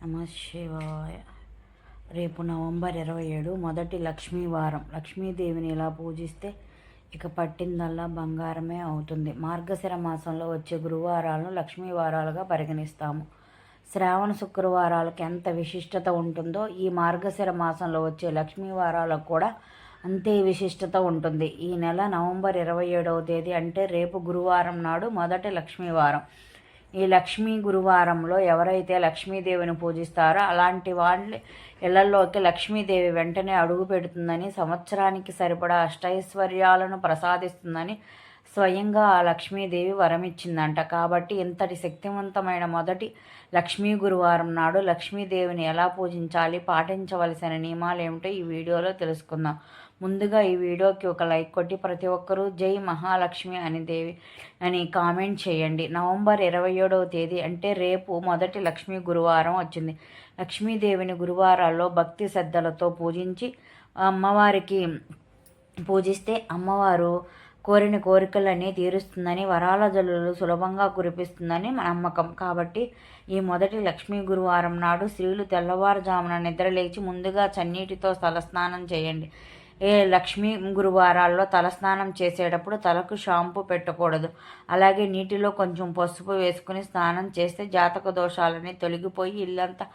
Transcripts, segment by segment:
నమ శివాయ. రేపు నవంబర్ ఇరవై ఏడు మొదటి లక్ష్మీ వారం. లక్ష్మీదేవిని ఇలా పూజిస్తే ఇక పట్టిందల్లా బంగారమే అవుతుంది. మార్గశిర మాసంలో వచ్చే గురువారాలను లక్ష్మీ వారాలుగా పరిగణిస్తాము. శ్రావణ శుక్రవారాలకు ఎంత విశిష్టత ఉంటుందో ఈ మార్గశిర మాసంలో వచ్చే లక్ష్మీ వారాలకు కూడా అంతే విశిష్టత ఉంటుంది. ఈ నెల నవంబర్ ఇరవై ఏడవ తేదీ అంటే రేపు గురువారం నాడు మొదటి లక్ష్మీవారం ఈ లక్ష్మీ గురువారంలో ఎవరైతే లక్ష్మీదేవిని పూజిస్తారో అలాంటి వాళ్ళ ఇళ్ళలోకి లక్ష్మీదేవి వెంటనే అడుగు పెడుతుందని సంవత్సరానికి సరిపడా అష్టైశ్వర్యాలను ప్రసాదిస్తుందని స్వయంగా ఆ లక్ష్మీదేవి వరమిచ్చిందంట. కాబట్టి ఇంతటి శక్తివంతమైన మొదటి లక్ష్మీ గురువారం నాడు లక్ష్మీదేవిని ఎలా పూజించాలి పాటించవలసిన నియమాలు ఏమిటో ఈ వీడియోలో తెలుసుకుందాం. ముందుగా ఈ వీడియోకి ఒక లైక్ కొట్టి ప్రతి ఒక్కరూ జై మహాలక్ష్మి అని దేవి అని కామెంట్ చేయండి. నవంబర్ ఇరవై ఏడవ తేదీ అంటే రేపు మొదటి లక్ష్మీ గురువారం వచ్చింది. లక్ష్మీదేవిని గురువారాల్లో భక్తి శ్రద్ధలతో పూజించి అమ్మవారికి పూజిస్తే అమ్మవారు కోరిన కోరికలన్నీ తీరుస్తుందని వరాల జల్లులు సులభంగా కురిపిస్తుందని నమ్మకం. కాబట్టి ఈ మొదటి లక్ష్మీ గురువారం నాడు స్త్రీలు తెల్లవారుజామున నిద్రలేచి ముందుగా చన్నీటితో తలస్నానం చేయండి. లక్ష్మీ గురువారాల్లో తలస్నానం చేసేటప్పుడు తలకు షాంపూ పెట్టకూడదు. అలాగే నీటిలో కొంచెం పసుపు వేసుకుని స్నానం చేస్తే జాతక దోషాలని తొలగిపోయి ఇల్లంతా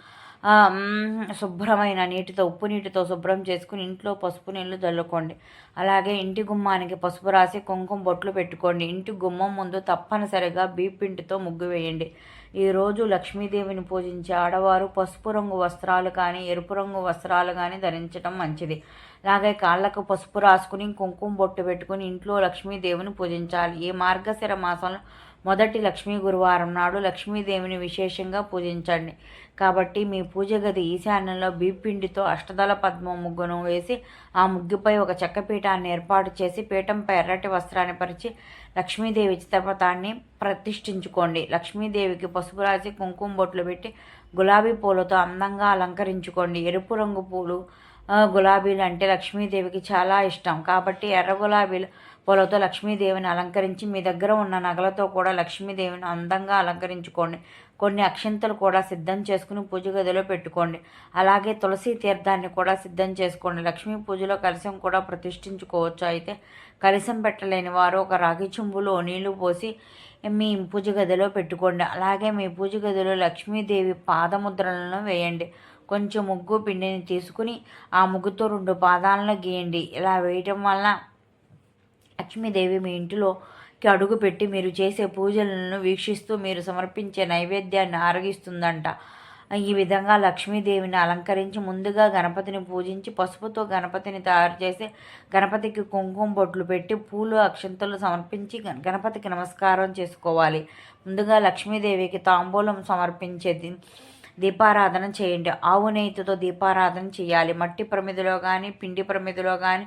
శుభ్రమైన నీటితో ఉప్పు నీటితో శుభ్రం చేసుకుని ఇంట్లో పసుపు నీళ్ళు చల్లుకోండి. అలాగే ఇంటి గుమ్మానికి పసుపు రాసి కుంకుమ బొట్లు పెట్టుకోండి. ఇంటి గుమ్మం ముందు తప్పనిసరిగా బీపింటితో ముగ్గు వేయండి. ఈరోజు లక్ష్మీదేవిని పూజించే ఆడవారు పసుపు రంగు వస్త్రాలు కానీ ఎరుపు రంగు వస్త్రాలు కానీ ధరించడం మంచిది. అలాగే కాళ్ళకు పసుపు రాసుకుని కుంకుమ బొట్టు పెట్టుకుని ఇంట్లో లక్ష్మీదేవిని పూజించాలి. ఈ మార్గశిర మాసంలో మొదటి లక్ష్మీ గురువారం నాడు లక్ష్మీదేవిని విశేషంగా పూజించండి. కాబట్టి మీ పూజ గది ఈశాన్యంలో బీపిండితో అష్టదళ పద్మ ముగ్గును వేసి ఆ ముగ్గుపై ఒక చెక్క పీఠాన్ని ఏర్పాటు చేసి పీఠంపై ఎర్రటి వస్త్రాన్ని పరిచి లక్ష్మీదేవి చిత్రపటాన్ని ప్రతిష్ఠించుకోండి. లక్ష్మీదేవికి పసుపు రాసి కుంకుమ బొట్లు పెట్టి గులాబీ పూలతో అందంగా అలంకరించుకోండి. ఎరుపు రంగు పూలు గులాబీలు అంటే లక్ష్మీదేవికి చాలా ఇష్టం. కాబట్టి ఎర్ర గులాబీలు పూలతో లక్ష్మీదేవిని అలంకరించి మీ దగ్గర ఉన్న నగలతో కూడా లక్ష్మీదేవిని అందంగా అలంకరించుకోండి. కొన్ని అక్షంతలు కూడా సిద్ధం చేసుకుని పూజ గదిలో పెట్టుకోండి. అలాగే తులసి తీర్థాన్ని కూడా సిద్ధం చేసుకోండి. లక్ష్మీ పూజలో కలశం కూడా ప్రతిష్ఠించుకోవచ్చు. అయితే కలశం పెట్టలేని వారు ఒక రాగి చెంబులో నీళ్ళు పోసి మీ పూజ గదిలో పెట్టుకోండి. అలాగే మీ పూజ గదిలో లక్ష్మీదేవి పాదముద్రలను వేయండి. కొంచెం ముగ్గు పిండిని తీసుకుని ఆ ముగ్గుతో రెండు పాదాలను గీయండి. ఇలా వేయటం వల్ల లక్ష్మీదేవి మీ ఇంటిలోకి అడుగు పెట్టి మీరు చేసే పూజలను వీక్షిస్తూ మీరు సమర్పించే నైవేద్యాన్ని ఆరగిస్తుందంట. ఈ విధంగా లక్ష్మీదేవిని అలంకరించి ముందుగా గణపతిని పూజించి పసుపుతో గణపతిని తయారు చేసి గణపతికి కుంకుమ బొట్లు పెట్టి పూలు అక్షంతలు సమర్పించి గణపతికి నమస్కారం చేసుకోవాలి. ముందుగా లక్ష్మీదేవికి తాంబూలం సమర్పించేది దీపారాధన చేయండి. ఆవు నెయ్యితో దీపారాధన చేయాలి. మట్టి ప్రమిదిలో కానీ పిండి ప్రమిదిలో కానీ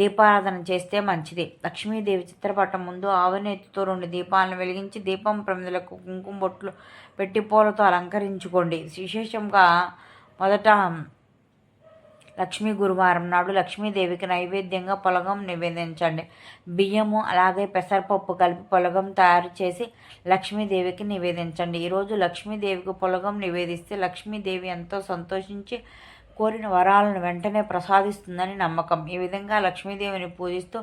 దీపారాధన చేస్తే మంచిది. లక్ష్మీదేవి చిత్రపటం ముందు ఆవు నెయ్యితో రెండు దీపాలను వెలిగించి దీపం ప్రమిదలకు కుంకుమ బొట్లు పెట్టి పూలతో అలంకరించుకోండి. విశేషంగా మొదట లక్ష్మీ గురువారం నాడు లక్ష్మీదేవికి నైవేద్యంగా పొలగం నివేదించండి. బియ్యము అలాగే పెసరపప్పు కలిపి పొలగం తయారు చేసి లక్ష్మీదేవికి నివేదించండి. ఈరోజు లక్ష్మీదేవికి పొలగం నివేదిస్తే లక్ష్మీదేవి ఎంతో సంతోషించి కోరిన వరాలను వెంటనే ప్రసాదిస్తుందని నమ్మకం. ఈ విధంగా లక్ష్మీదేవిని పూజిస్తూ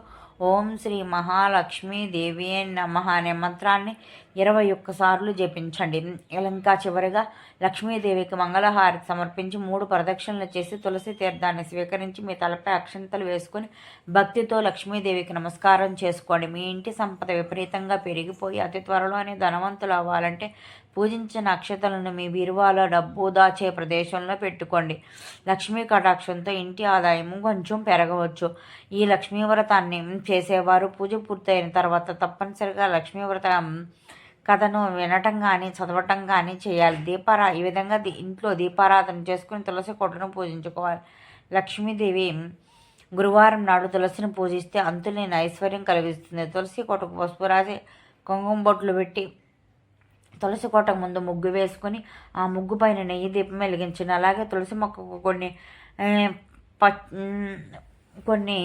ఓం శ్రీ మహాలక్ష్మీ దేవి నమ అనే మంత్రాన్ని ఇరవై ఒక్కసార్లు జపించండి. ఇంకా చివరిగా లక్ష్మీదేవికి మంగళహారతి సమర్పించి మూడు ప్రదక్షిణలు చేసి తులసి తీర్థాన్ని స్వీకరించి మీ తలపై అక్షంతలు వేసుకొని భక్తితో లక్ష్మీదేవికి నమస్కారం చేసుకోండి. మీ ఇంటి సంపద విపరీతంగా పెరిగిపోయి అతి త్వరలోనే ధనవంతులు అవ్వాలంటే పూజించిన అక్షతలను మీ బీరువాలో డబ్బు దాచే ప్రదేశంలో పెట్టుకోండి. లక్ష్మీ కటాక్షంతో ఇంటి ఆదాయము కొంచెం పెరగవచ్చు. ఈ లక్ష్మీ వ్రతాన్ని చేసేవారు పూజ పూర్తయిన తర్వాత తప్పనిసరిగా లక్ష్మీ వ్రతం కథను వినటం కానీ చదవటం కానీ చేయాలి. దీపారా ఈ విధంగా ఇంట్లో దీపారాధన చేసుకుని తులసి కొట్టును పూజించుకోవాలి. లక్ష్మీదేవి గురువారం నాడు తులసిని పూజిస్తే అంతులేని ఐశ్వర్యం కలిగిస్తుంది. తులసి కొట్టకు పసుపు రాసి కుంకుమ బొట్లు పెట్టి తులసి కోటకు ముందు ముగ్గు వేసుకొని ఆ ముగ్గు పైన నెయ్యి దీపం వెలిగించిన అలాగే తులసి మొక్కకు కొన్ని కొన్ని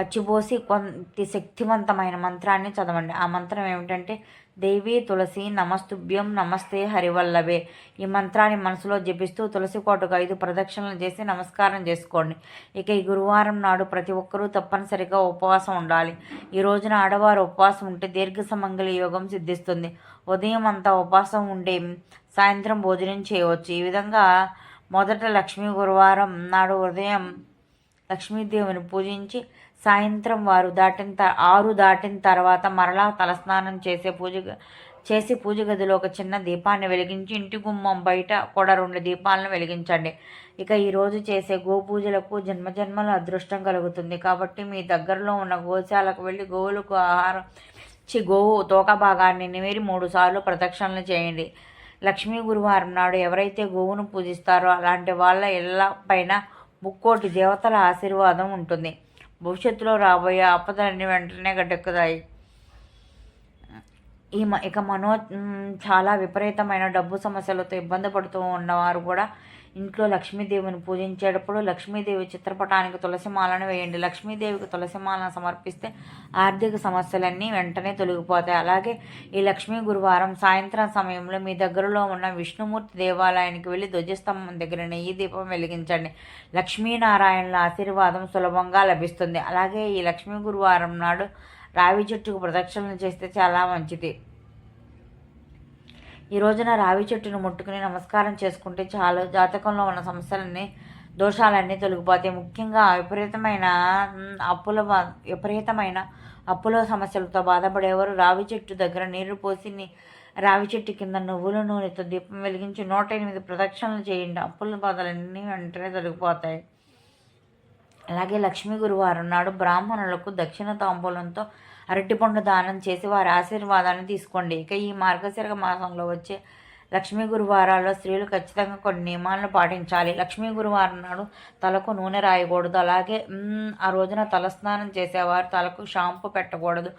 అచ్చిపోసి కొంత శక్తివంతమైన మంత్రాన్ని చదవండి. ఆ మంత్రం ఏమిటంటే దేవి తులసి నమస్తుభ్యం నమస్తే హరివల్లభే. ఈ మంత్రాన్ని మనసులో జపిస్తూ తులసి కోటకు ఐదు ప్రదక్షిణలు చేసి నమస్కారం చేసుకోండి. ఇక ఈ గురువారం నాడు ప్రతి ఒక్కరూ తప్పనిసరిగా ఉపవాసం ఉండాలి. ఈ రోజున ఆడవారు ఉపవాసం ఉంటే దీర్ఘ సమంగళి యోగం సిద్ధిస్తుంది. ఉదయం అంతా ఉపవాసం ఉండి సాయంత్రం భోజనం చేయవచ్చు. ఈ విధంగా మొదట లక్ష్మీ గురువారం నాడు ఉదయం లక్ష్మీదేవిని పూజించి సాయంత్రం వారు దాటిన త ఆరు దాటిన తర్వాత మరలా తలస్నానం చేసే పూజ చేసి పూజ గదిలో ఒక చిన్న దీపాన్ని వెలిగించి ఇంటి గుమ్మం బయట కూడా రెండు దీపాలను వెలిగించండి. ఇక ఈరోజు చేసే గోపూజలకు జన్మజన్మల అదృష్టం కలుగుతుంది. కాబట్టి మీ దగ్గరలో ఉన్న గోశాలకు వెళ్ళి గోవులకు ఆహారం చి గోవు తోక భాగాన్ని నిమిరి మూడు సార్లు ప్రదక్షిణలు చేయండి. లక్ష్మీ గురువారం నాడు ఎవరైతే గోవును పూజిస్తారో అలాంటి వాళ్ళ ఇళ్ళ పైన ముక్కోటి దేవతల ఆశీర్వాదం ఉంటుంది. భవిష్యత్తులో రాబోయే ఆపదలన్నీ వెంటనే గడ్డెక్కుతాయి. ఈ మ ఇక మనో చాలా విపరీతమైన డబ్బు సమస్యలతో ఇబ్బంది పడుతూ ఉన్నవారు కూడా ఇంట్లో లక్ష్మీదేవిని పూజించేటప్పుడు లక్ష్మీదేవి చిత్రపటానికి తులసిమాలను వేయండి. లక్ష్మీదేవికి తులసిమాలను సమర్పిస్తే ఆర్థిక సమస్యలన్నీ వెంటనే తొలగిపోతాయి. అలాగే ఈ లక్ష్మీ గురువారం సాయంత్రం సమయంలో మీ దగ్గరలో ఉన్న విష్ణుమూర్తి దేవాలయానికి వెళ్ళి ధ్వజస్తంభం దగ్గర నెయ్యి దీపం వెలిగించండి. లక్ష్మీనారాయణల ఆశీర్వాదం సులభంగా లభిస్తుంది. అలాగే ఈ లక్ష్మీ గురువారం నాడు రావి చెట్టుకు ప్రదక్షిణలు చేస్తే చాలా మంచిది. ఈ రోజున రావి చెట్టును ముట్టుకుని నమస్కారం చేసుకుంటే చాలు. జాతకంలో ఉన్న సమస్యలన్నీ దోషాలన్నీ తొలగిపోతాయి. ముఖ్యంగా విపరీతమైన అప్పుల విపరీతమైన అప్పుల సమస్యలతో బాధపడేవారు. రావి చెట్టు దగ్గర నీరు పోసి రావి చెట్టు కింద నువ్వుల నూనెతో దీపం వెలిగించి నూట ఎనిమిది ప్రదక్షిణలు చేయండి. అప్పుల బాధలన్నీ వెంటనే తొలగిపోతాయి. అలాగే లక్ష్మీ గురువారం నాడు బ్రాహ్మణులకు దక్షిణ తాంబూలంతో అరటిపండు దానం చేసి వారి ఆశీర్వాదాన్ని తీసుకోండి. ఇక ఈ మార్గశిర మాసంలో వచ్చే లక్ష్మీ గురువారాల్లో స్త్రీలు ఖచ్చితంగా కొన్ని నియమాలను పాటించాలి. లక్ష్మీ గురువారం నాడు తలకు నూనె రాయకూడదు. అలాగే ఆ రోజున తలస్నానం చేసేవారు తలకు షాంపూ పెట్టకూడదు.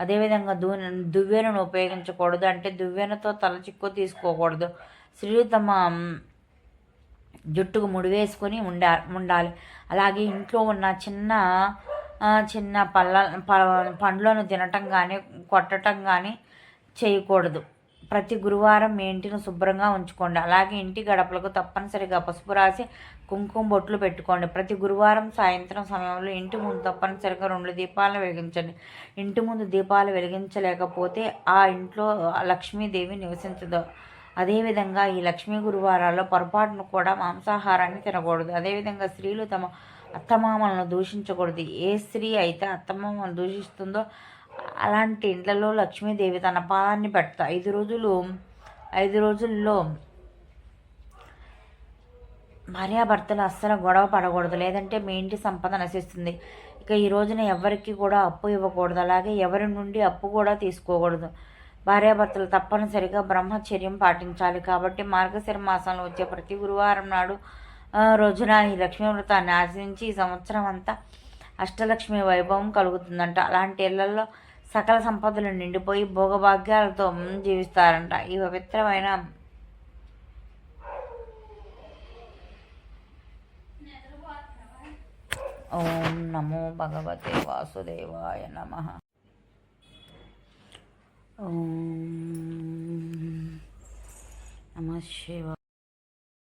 అదేవిధంగా దూ దువ్వెనను ఉపయోగించకూడదు. అంటే దువ్వెనతో తల చిక్కు తీసుకోకూడదు. స్త్రీలు తమ జుట్టుకు ముడివేసుకొని ఉండా ఉండాలి. అలాగే ఇంట్లో ఉన్న చిన్న చిన్న పళ్ళ పండ్లను తినటం కానీ కొట్టడం కానీ చేయకూడదు. ప్రతి గురువారం మీ ఇంటిని శుభ్రంగా ఉంచుకోండి. అలాగే ఇంటి గడపలకు తప్పనిసరిగా పసుపు రాసి కుంకుమ బొట్లు పెట్టుకోండి. ప్రతి గురువారం సాయంత్రం సమయంలో ఇంటి ముందు తప్పనిసరిగా రెండు దీపాలను వెలిగించండి. ఇంటి ముందు దీపాలు వెలిగించలేకపోతే ఆ ఇంట్లో లక్ష్మీదేవి నివసించదు. అదేవిధంగా ఈ లక్ష్మీ గురువారాల్లో పొరపాటును కూడా మాంసాహారాన్ని తినకూడదు. అదేవిధంగా స్త్రీలు తమ అత్తమామలను దూషించకూడదు. ఏ స్త్రీ అయితే అత్తమామలను దూషిస్తుందో అలాంటి ఇండ్లలో లక్ష్మీదేవి తన పాదాన్ని పెడతా ఐదు రోజులు ఐదు రోజుల్లో భార్యాభర్తలు అస్సలు గొడవ పడకూడదు. లేదంటే మీ ఇంటి సంపద నశిస్తుంది. ఇక ఈ రోజున ఎవరికి కూడా అప్పు ఇవ్వకూడదు. అలాగే ఎవరి నుండి అప్పు కూడా తీసుకోకూడదు. భార్యాభర్తలు తప్పనిసరిగా బ్రహ్మచర్యం పాటించాలి కాబట్టి మార్గశిర మాసంలో వచ్చే ప్రతి గురువారం నాడు రోజున ఈ లక్ష్మీ వ్రతాన్ని ఆచరించి ఈ సంవత్సరం అంతా అష్టలక్ష్మి వైభవం కలుగుతుందంట. అలాంటి ఇళ్ళలో సకల సంపదలు నిండిపోయి భోగభాగ్యాలతో జీవిస్తారంట. ఈ పవిత్రమైన ఓం నమో భగవతే వాసుదేవాయ నమ. ఓం నమ శివ